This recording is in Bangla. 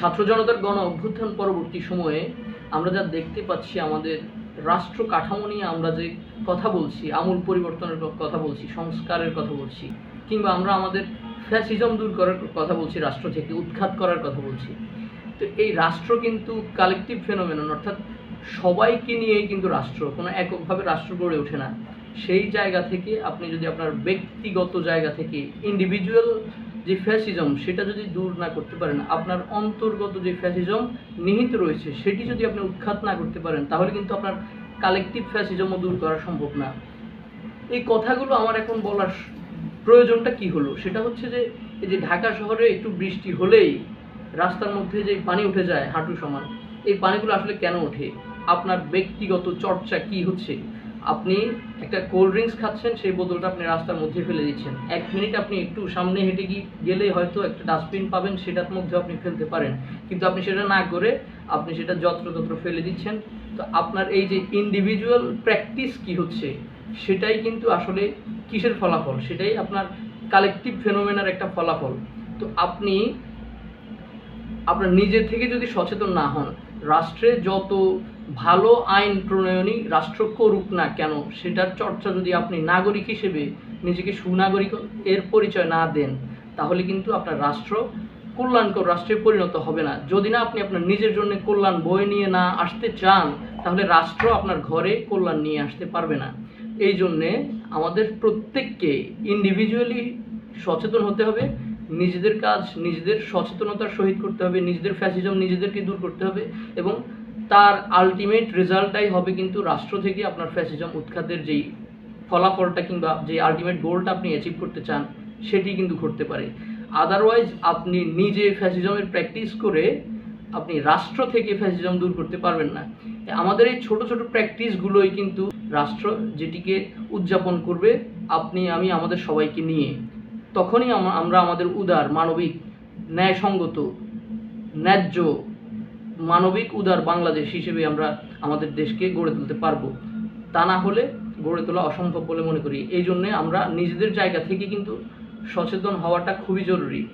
ছাত্র জনতার গণ অভ্যুত্থান পরবর্তী সময়ে আমরা যা দেখতে পাচ্ছি, আমাদের রাষ্ট্র কাঠামো নিয়ে আমরা যে কথা বলছি, আমূল পরিবর্তনের কথা বলছি, সংস্কারের কথা বলছি, কিংবা আমরা আমাদের ফ্যাসিজম দূর করার কথা বলছি, রাষ্ট্র থেকে উৎখাত করার কথা বলছি, তো এই রাষ্ট্র কিন্তু কালেকটিভ ফেনোমেনন অর্থাৎ সবাইকে নিয়েই কিন্তু রাষ্ট্র, কোনো এককভাবে রাষ্ট্র গড়ে ওঠে না। সেই জায়গা থেকে আপনি যদি আপনার ব্যক্তিগত জায়গা থেকে ইন্ডিভিজুয়াল যে ফ্যাসিজম, সেটা যদি দূর না করতে পারেন, আপনার অন্তর্গত যে ফ্যাসিজম নিহিত রয়েছে, সেটি যদি আপনি উৎখাত না করতে পারেন, তাহলে কিন্তু আপনার কালেকটিভ ফ্যাসিজমও দূর করা সম্ভব না। এই কথাগুলো আমার এখন বলার প্রয়োজনটা কি হলো? সেটা হচ্ছে যে, এই যে ঢাকা শহরে একটু বৃষ্টি হলেই রাস্তার মধ্যে যে পানি উঠে যায় হাঁটু সমান, এই পানিগুলো আসলে কেন ওঠে? আপনার ব্যক্তিগত চর্চা কি হচ্ছে? আপনি একটা কোল্ড ড্রিঙ্কস খাচ্ছেন, সেই বোতলটা আপনি রাস্তার মধ্যে ফেলে দিচ্ছেন। এক মিনিট আপনি একটু সামনে হেঁটে গিয়ে গেলে হয়তো একটা ডাস্টবিন পাবেন, সেটার মধ্যে আপনি ফেলতে পারেন। কিন্তু আপনি সেটা না করে আপনি সেটা যত্রতত্র ফেলে দিচ্ছেন। তো আপনার এই যে ইন্ডিভিজুয়াল প্র্যাকটিস কি হচ্ছে, সেটাই কিন্তু আসলে কিসের ফলাফল? সেটাই আপনার কালেকটিভ ফেনোমেনার একটা ফলাফল। তো আপনি, আপনার নিজে থেকে যদি সচেতন না হন, রাষ্ট্রে যত ভালো আইন প্রণয়নই রাষ্ট্র করুক না কেন, সেটার চর্চা যদি আপনি নাগরিক হিসেবে নিজেকে সুনাগরিক এর পরিচয় না দেন, তাহলে কিন্তু আপনার রাষ্ট্র কল্যাণকর রাষ্ট্রে পরিণত হবে না। যদি না আপনি আপনার নিজের জন্য কল্যাণ বয়ে নিয়ে না আসতে চান, তাহলে রাষ্ট্র আপনার ঘরে কল্যাণ নিয়ে আসতে পারবে না। এই জন্যে আমাদের প্রত্যেককে ইন্ডিভিজুয়ালি সচেতন হতে হবে, নিজেদের কাজ নিজেদের সচেতনতার সহিত করতে হবে, নিজেদের ফ্যাসিজম নিজেদেরকে দূর করতে হবে এবং তার আলটিমেট রেজাল্টটাই হবে কিন্তু রাষ্ট্র থেকে আপনার ফ্যাসিজম উৎখাতের যেই ফলাফলটা কিংবা যে আলটিমেট গোলটা আপনি অ্যাচিভ করতে চান, সেটি কিন্তু ঘটতে পারে। আদারওয়াইজ আপনি নিজে ফ্যাসিজমের প্র্যাকটিস করে আপনি রাষ্ট্র থেকে ফ্যাসিজম দূর করতে পারবেন না। আমাদের এই ছোট ছোট প্র্যাকটিসগুলোই কিন্তু রাষ্ট্র যেটিকে উদযাপন করবে, আপনি, আমি, আমাদের সবাইকে নিয়ে। তখনই আমরা আমাদের উদার, মানবিক, ন্যায়সঙ্গত, ন্যায্য মানবিক উদার বাংলাদেশ হিসেবে আমরা আমাদের দেশকে গড়ে তুলতে পারব। তা না হলে গড়ে তোলা অসম্ভব বলে মনে করি। এই জন্যে আমরা নিজেদের জায়গা থেকে কিন্তু সচেতন হওয়াটা খুবই জরুরি।